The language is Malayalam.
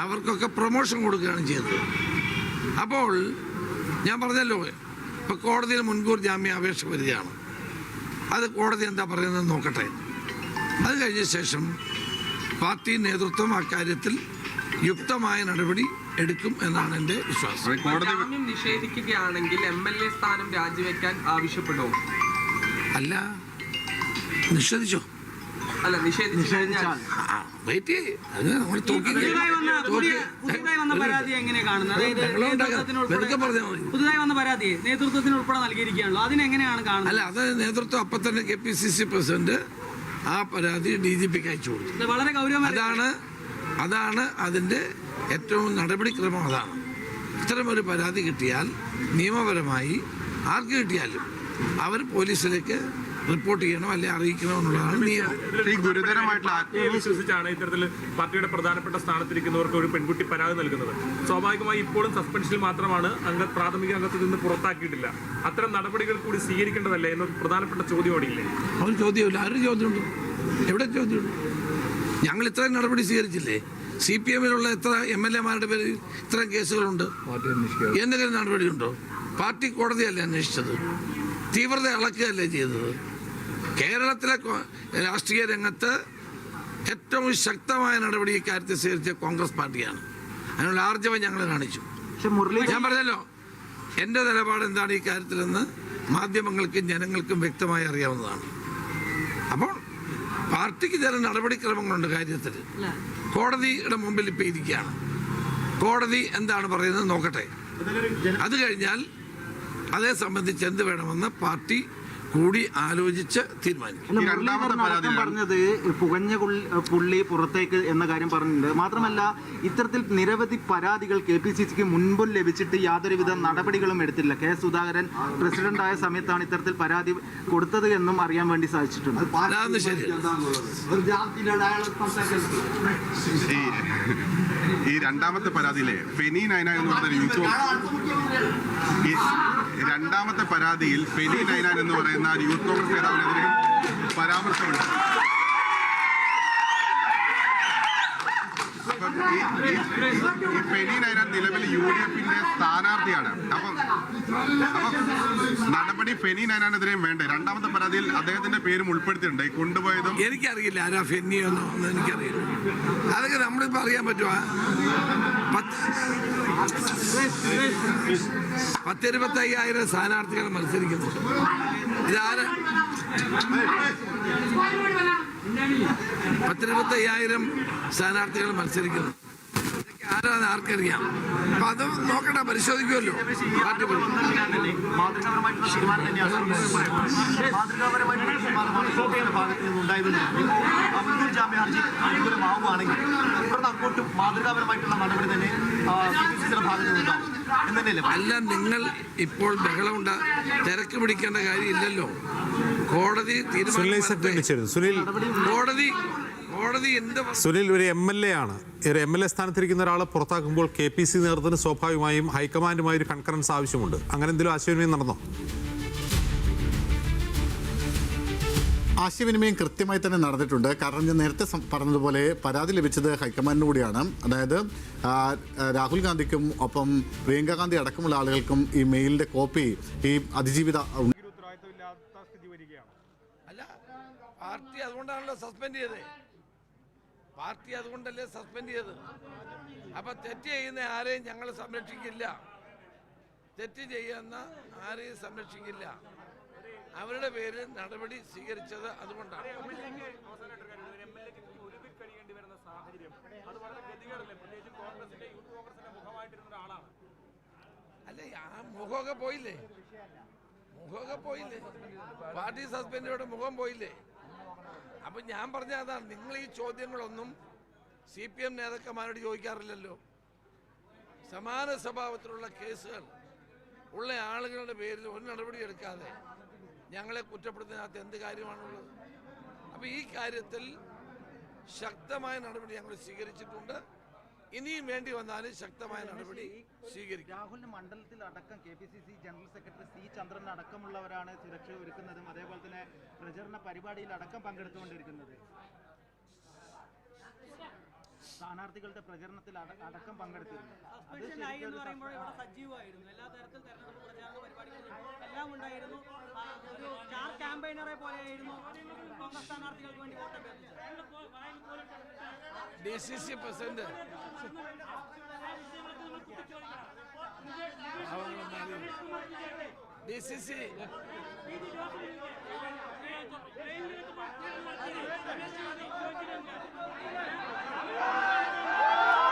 അവർക്കൊക്കെ പ്രൊമോഷൻ കൊടുക്കുകയാണ് ചെയ്തത്. അപ്പോൾ ഞാൻ പറഞ്ഞല്ലോ ഇപ്പോൾ കോടതിയിൽ മുൻകൂർ ജാമ്യ അപേക്ഷ വരികയാണ്. അത് കോടതി എന്താ പറയുന്നത് നോക്കട്ടെ. അത് കഴിഞ്ഞ ശേഷം പാർട്ടി നേതൃത്വം അക്കാര്യത്തിൽ യുക്തമായ നടപടി എടുക്കും എന്നാണ് എന്റെ വിശ്വാസം. കോടതി ജാമ്യം നിഷേധിക്കുകയാണെങ്കിൽ എം എൽ എ സ്ഥാനം രാജിവെക്കാൻ ആവശ്യപ്പെടുമോ അല്ല നിഷേധിച്ചോ? അല്ല നിഷേധിച്ചു കഴിഞ്ഞാൽ ആ വെയിറ്റ് അത് നമ്മൾ പുതുതായി വന്ന പരാതി എങ്ങനെയാണ് കാണുന്നത്? അതായത് പുതുതായി വന്ന പരാതി നേതൃത്വത്തിന് ഉൾപ്പെടെ നൽകിയിരിക്കുകയാണല്ലോ. അതിനെങ്ങനെയാണ് കാണുന്നത്? അല്ല അത് നേതൃത്വം അപ്പം തന്നെ K P C C president ആ പരാതി ഡി ജി പിക്ക് അയച്ചു കൊടുത്തു. വളരെ ഗൗരവമായി അതാണ് അതാണ് അതിന്റെ ഏറ്റവും നടപടിക്രമം അതാണ്. ഇത്തരമൊരു പരാതി കിട്ടിയാൽ നിയമപരമായി ആർക്ക് കിട്ടിയാലും അവർ പോലീസിലേക്ക് റിപ്പോർട്ട് ചെയ്യണം അല്ലെ അറിയിക്കണം എന്നുള്ളതാണ് നിയമം ഗുരുതരമായിട്ടുള്ള ഇത്തരത്തിൽ പാർട്ടിയുടെ പ്രധാനപ്പെട്ട സ്ഥാനത്തിരിക്കുന്നവർക്ക് ഒരു പെൺകുട്ടി പരാതി നൽകുന്നത്. സ്വാഭാവികമായി ഇപ്പോഴും സസ്പെൻഷനിൽ മാത്രമാണ് അംഗ പ്രാഥമിക അംഗത്തിൽ നിന്ന് പുറത്താക്കിയിട്ടില്ല. അത്തരം നടപടികൾ കൂടി സ്വീകരിക്കേണ്ടതല്ലേ എന്നൊരു പ്രധാനപ്പെട്ട ചോദ്യം അവിടെയില്ലേ അവർ ചോദ്യമില്ല ആരും ചോദ്യമുണ്ട്? എവിടെ ചോദ്യമുണ്ട്? ഞങ്ങൾ ഇത്രയും നടപടി സ്വീകരിച്ചില്ലേ? സി പി എമ്മിലുള്ള എത്ര എം എൽ എമാരുടെ പേരിൽ ഇത്രയും കേസുകളുണ്ട്? എന്തെങ്കിലും നടപടിയുണ്ടോ? പാർട്ടി കോടതിയല്ലേ അന്വേഷിച്ചത്? തീവ്രത അളക്കുകയല്ലേ ചെയ്തത്? കേരളത്തിലെ രാഷ്ട്രീയ രംഗത്ത് ഏറ്റവും ശക്തമായ നടപടി ഇക്കാര്യത്തിൽ സ്വീകരിച്ച കോൺഗ്രസ് പാർട്ടിയാണ്. അതിനുള്ള ആർജവം ഞങ്ങൾ കാണിച്ചു. ഞാൻ പറഞ്ഞല്ലോ എന്റെ നിലപാട് എന്താണ് ഈ കാര്യത്തിലെന്ന് മാധ്യമങ്ങൾക്കും ജനങ്ങൾക്കും വ്യക്തമായി അറിയാവുന്നതാണ്. അപ്പോൾ പാർട്ടിക്ക് ചില നടപടിക്രമങ്ങളുണ്ട് കാര്യത്തിൽ. കോടതിയുടെ മുമ്പിൽ ഇപ്പോൾ ഇരിക്കുകയാണ്. കോടതി എന്താണ് പറയുന്നത് നോക്കട്ടെ. അത് കഴിഞ്ഞാൽ അതേ സംബന്ധിച്ച് എന്ത് വേണമെന്ന് പാർട്ടി കൂടി ആലോചിച്ച് തീരുമാനിക്കും. പറഞ്ഞത് പുകഞ്ഞ പുള്ളി പുറത്തേക്ക് എന്ന കാര്യം പറഞ്ഞിട്ടുണ്ട്. മാത്രമല്ല ഇത്തരത്തിൽ നിരവധി പരാതികൾ കെ പി സി സിക്ക് മുൻപും ലഭിച്ചിട്ട് യാതൊരുവിധ നടപടികളും എടുത്തില്ല. കെ സുധാകരൻ പ്രസിഡന്റ് ആയ സമയത്താണ് ഇത്തരത്തിൽ പരാതി കൊടുത്തത് എന്നും അറിയാൻ വേണ്ടി സാധിച്ചിട്ടുണ്ട്. അതാണ് ശരി. ഈ ഈ രണ്ടാമത്തെ പരാതിയിലെ ഫെനി നൈന എന്ന് പറയുന്ന രണ്ടാമത്തെ പരാതിയിൽ ഫെനി നൈന എന്ന് പറയുന്ന ഒരു യൂത്ത് കോൺഗ്രസ് നേതാവിനെതിരെ പരാമർശമുണ്ട് ഈ നിലവിൽ യു ഡി എഫിന്റെ സ്ഥാനാർത്ഥിയാണ്. അപ്പം അപ്പം നടപടി ഫെനി വേണ്ട വേണ്ടേ? രണ്ടാമത്തെ പരാതിയിൽ അദ്ദേഹത്തിന്റെ പേരും ഉൾപ്പെടുത്തിയിട്ടുണ്ട്. കൊണ്ടുപോയതും എനിക്കറിയില്ല. ആരാ ഫെന്നിയെന്നോ എനിക്കറിയില്ല. അതൊക്കെ നമ്മളിപ്പോ അറിയാൻ പറ്റുമോ? പത്ത് പത്തിരുപത്തയ്യായിരം സ്ഥാനാർത്ഥികൾ മത്സരിക്കുന്നു ഇതാര്? സ്ഥാനാർത്ഥികൾ മത്സരിക്കുന്നു. ആരാണ് ആർക്കറിയാം? അപ്പൊ അത് നോക്കണ്ട പരിശോധിക്കുമല്ലോ. പാർട്ടി പരി- മാതൃകാപരമായിട്ടുള്ള നടപടി തന്നെ കെ അല്ല നിങ്ങൾ ഇപ്പോൾ ബഹളമുണ്ട തിരക്ക് പിടിക്കേണ്ട കാര്യമില്ലല്ലോ. കോടതി സുനിൽ കോടതി കോടതി എന്ത് സുനിൽ ഒരു എം എൽ എ ആണ്. ഒരു എം എൽ എ സ്ഥാനത്തിരിക്കുന്ന ഒരാളെ പുറത്താക്കുമ്പോൾ കെ പി സി നേതൃത്വത്തിന് സ്വാഭാവികമായും ഹൈക്കമാൻഡുമായി ഒരു കൺകറൻസ് ആവശ്യമുണ്ട്. അങ്ങനെ എന്തെങ്കിലും ആശയവിനിമയം നടന്നോ? ആശയവിനിമയം കൃത്യമായി തന്നെ നടന്നിട്ടുണ്ട്. കാരണം ഞാൻ നേരത്തെ പറഞ്ഞതുപോലെ പരാതി ലഭിച്ചത് ഹൈക്കമാൻഡിന് കൂടിയാണ്. അതായത് രാഹുൽ ഗാന്ധിക്കും ഒപ്പം പ്രിയങ്ക ഗാന്ധി അടക്കമുള്ള ആളുകൾക്കും ഈ മെയിലിന്റെ കോപ്പി ഈ അതിജീവിത അല്ല പാർട്ടി അതുകൊണ്ടാണല്ലോ സസ്പെൻഡ് ചെയ്തത്. പാർട്ടി അതുകൊണ്ടല്ലേ സസ്പെൻഡ് ചെയ്തത്. അപ്പൊ തെറ്റ് ചെയ്യുന്ന ആരെയും ഞങ്ങൾ സംരക്ഷിക്കില്ല. തെറ്റ് ചെയ്യുന്ന ആരെയും സംരക്ഷിക്കില്ല. അവരുടെ പേരിൽ നടപടി സ്വീകരിച്ചത് അതുകൊണ്ടാണ്. കഴിയേണ്ടി വരുന്ന സാഹചര്യം അത് വളരെ ഗതികേടല്ലേ പ്രത്യേകിച്ചും കോൺഗ്രസിന്റെ യൂത്ത് കോൺഗ്രസിന്റെ ഒരാളാണ് അല്ലേ ആ മുഖമൊക്കെ പോയില്ലേ? മുഖമൊക്കെ പോയില്ലേ? പാർട്ടി സസ്പെൻഡിയുടെ മുഖം പോയില്ലേ? അപ്പൊ ഞാൻ പറഞ്ഞ അതാണ് നിങ്ങൾ ഈ ചോദ്യങ്ങളൊന്നും സി പി എം നേതാക്കന്മാരോട് ചോദിക്കാറില്ലല്ലോ. സമാന സ്വഭാവത്തിലുള്ള കേസുകൾ ഉള്ള ആളുകളുടെ പേരിൽ ഒരു നടപടി എടുക്കാതെ ഞങ്ങളെ കുറ്റപ്പെടുത്തുന്നതിനകത്ത് എന്ത് കാര്യമാണുള്ളത്? അപ്പോൾ ഈ കാര്യത്തിൽ ശക്തമായ നടപടി ഞങ്ങൾ സ്വീകരിച്ചിട്ടുണ്ട്. ഇനിയും വേണ്ടി വന്നാലും ശക്തമായ നടപടി സ്വീകരിക്കും. രാഹുലിന്റെ മണ്ഡലത്തിൽ അടക്കം K P C C general secretary C Chandran അടക്കമുള്ളവരാണ് സുരക്ഷ ഒരുക്കുന്നതും അതേപോലെ തന്നെ പ്രചരണ പരിപാടിയിൽ അടക്കം പങ്കെടുത്തുകൊണ്ടിരിക്കുന്നത്. സ്ഥാനാർത്ഥികളുടെ പ്രചരണത്തിൽ അടക്കം പങ്കെടുത്തിരുന്നു. എന്ന് പറയുമ്പോൾ ഇവിടെ സജീവമായിരുന്നു. എല്ലാ തരത്തിൽ എല്ലാം ഉണ്ടായിരുന്നു. ഒരു വേണ്ടി D C C president D C C